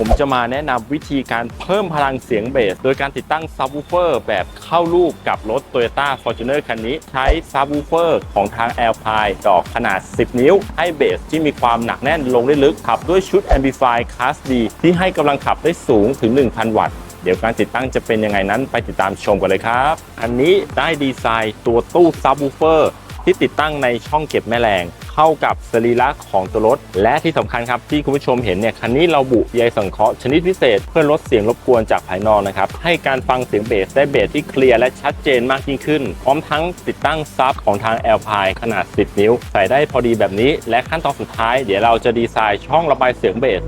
ผมจะมาแนะนำวิธีการเพิ่มพลังเสียงเบส โดยการติดตั้งซับวูเฟอร์แบบเข้าลูกกับรถ Toyota Fortuner คันนี้ ใช้ซับวูเฟอร์ของทาง Alpine ดอกขนาด 10 นิ้ว ให้เบสที่มีความหนักแน่นลงได้ลึก ขับด้วยชุด Amplify Class D ที่ให้กำลังขับได้สูงถึง 1,000 วัตต์เดี๋ยวการติดตั้งจะเป็นยังไงนั้นไปติดตามชมกันเลยครับ อันนี้ได้ดีไซน์ตัวตู้ซับวูเฟอร์ที่ติดตั้งในช่องเก็บแม่แรง เข้ากับสรีระของตัวรถ และที่สำคัญครับที่คุณผู้ชมเห็นเนี่ยคันนี้เราบุใยสังเคราะห์ชนิดพิเศษ เพื่อลดเสียงรบกวนจากภายนอกนะครับให้การฟังเสียงเบสได้เบสที่เคลียร์และชัดเจนมากยิ่งขึ้น พร้อมทั้งติดตั้งซับของทางแอลพายขนาด 10 นิ้ว ใส่ได้พอดีแบบนี้ และขั้นตอนสุดท้ายเดี๋ยวเราจะดีไซน์ช่องระบายเสียงเบส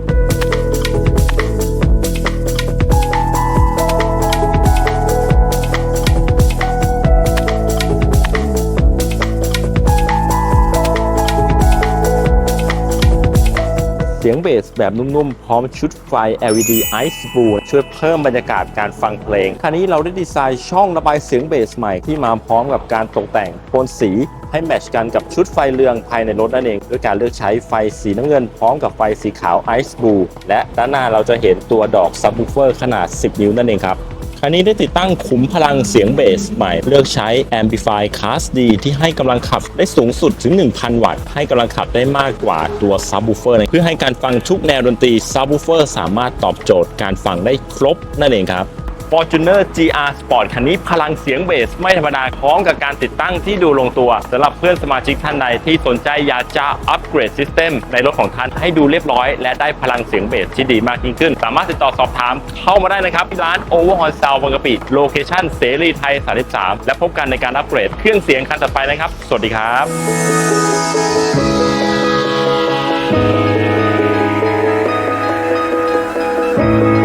เสียงเบสแบบนุ่มๆ พร้อมชุดไฟ LED Ice Blue ช่วยเพิ่มบรรยากาศการฟังเพลงคราวนี้เราได้ดีไซน์ช่องระบายเสียงเบสใหม่ที่มาพร้อมกับการตกแต่งโทนสีให้แมชกันกับชุดไฟเรืองภายในรถนั่นเอง ด้วยการเลือกใช้ไฟสีน้ำเงิน พร้อมกับไฟสีขาว Ice Blue และด้านหน้าเราจะเห็นตัวดอกซับ w ูเฟอร์ขนาด 10 นิ้วนั่นเองครับ คันนี้ได้ติดตั้งขุมพลังเสียงเบสใหม่ เลือกใช้ Amplify Class D ที่ให้กำลังขับได้สูงสุดถึง 1,000 วัตต์ ให้กำลังขับได้มากกว่าตัวซับวูเฟอร์เพื่อให้การฟังทุกแนวดนตรีซับวูเฟอร์สามารถตอบโจทย์การฟังได้ครบนั่นเองครับ Fortuner GR Sport คันนี้พลังเสียงเบสไม่ธรรมดาพร้อมกับการติดตั้งที่ดูลงตัวสำหรับเพื่อนสมาชิกท่านใดที่สนใจอยากจะอัปเกรดซิสเต็มในรถของท่านให้ดูเรียบร้อย และได้พลังเสียงเบสที่ดีมากยิ่งขึ้น สามารถติดต่อสอบถามเข้ามาได้นะครับที่ร้าน Overhaul Sound บางกะปิโลเคชั่นเสรีไทย 33 และพบกันในการอัปเกรดเครื่องเสียงคันต่อไปนะครับ สวัสดีครับ